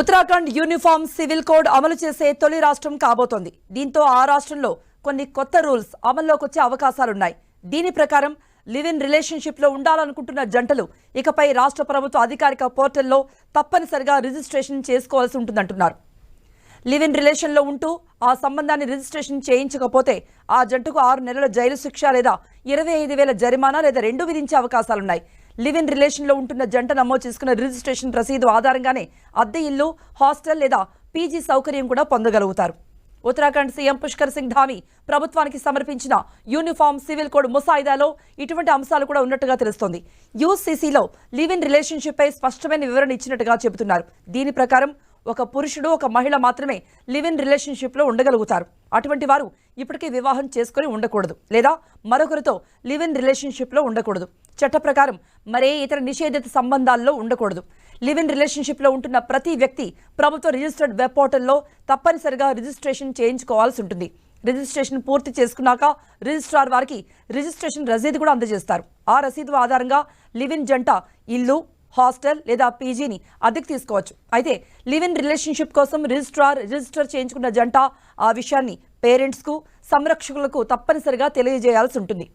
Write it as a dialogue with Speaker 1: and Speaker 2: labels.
Speaker 1: Uttarakhand uniform civil code అమలు చేసే తొలి రాష్ట్రం కాబోతోంది. దీంతో ఆ రాష్ట్రంలో కొన్ని కొత్త రూల్స్ అమల్లోకి వచ్చే అవకాశాలున్నాయి. దీని ప్రకారం లివ్ ఇన్ రిలేషన్షిప్లో ఉండాలనుకుంటున్న జంటలు ఇకపై రాష్ట్ర ప్రభుత్వ అధికారిక పోర్టల్లో తప్పనిసరిగా రిజిస్ట్రేషన్ చేసుకోవాల్సి ఉంటుందంటున్నారు. లివ్ ఇన్ రిలేషన్లో ఉంటూ ఆ సంబంధాన్ని రిజిస్ట్రేషన్ చేయించకపోతే ఆ జంటకు ఆరు నెలల జైలు శిక్ష లేదా ఇరవై ఐదు వేల జరిమానా లేదా రెండు విధించే అవకాశాలున్నాయి. లివ్ ఇన్ రిలేషన్లో ఉంటున్న జంట నమోదు చేసుకున్న రిజిస్ట్రేషన్ రసీదు ఆధారంగానే అద్దె ఇల్లు హాస్టల్ లేదా పీజీ సౌకర్యం కూడా పొందగలుగుతారు. ఉత్తరాఖండ్ సీఎం పుష్కర్ సింగ్ ధామి ప్రభుత్వానికి సమర్పించిన యూనిఫామ్ సివిల్ కోడ్ ముసాయిదాలో ఇటువంటి అంశాలు కూడా ఉన్నట్టుగా తెలుస్తోంది. యూసీసీలో లివ్ ఇన్ రిలేషన్షిప్ పై స్పష్టమైన వివరణ ఇచ్చినట్టుగా చెబుతున్నారు. దీని ప్రకారం ఒక పురుషుడు ఒక మహిళ మాత్రమే లివ్ ఇన్ రిలేషన్షిప్లో ఉండగలుగుతారు. అటువంటి వారు ఇప్పటికే వివాహం చేసుకొని ఉండకూడదు. లేదా మరొకరితో లివ్ ఇన్ రిలేషన్షిప్లో ఉండకూడదు. చట్ట ప్రకారం మరే ఇతర నిషేధిత సంబంధాల్లో ఉండకూడదు. లివ్ ఇన్ రిలేషన్షిప్లో ఉంటున్న ప్రతి వ్యక్తి ప్రభుత్వ రిజిస్టర్డ్ వెబ్ పోర్టల్లో తప్పనిసరిగా రిజిస్ట్రేషన్ చేయించుకోవాల్సి ఉంటుంది. రిజిస్ట్రేషన్ పూర్తి చేసుకున్నాక రిజిస్ట్రార్ వారికి రిజిస్ట్రేషన్ రసీదు కూడా అందజేస్తారు. ఆ రసీదు ఆధారంగా లివ్ ఇన్ జంట ఇల్లు హాస్టల్ లేదా పీజీని అద్దెకు తీసుకోవచ్చు. అయితే లివ్ ఇన్ రిలేషన్షిప్ కోసం రిజిస్ట్రార్ రిజిస్టర్ చేయించుకున్న జంట ఆ విషయాన్ని పేరెంట్స్కు సంరక్షకులకు తప్పనిసరిగా తెలియజేయాల్సి ఉంటుంది.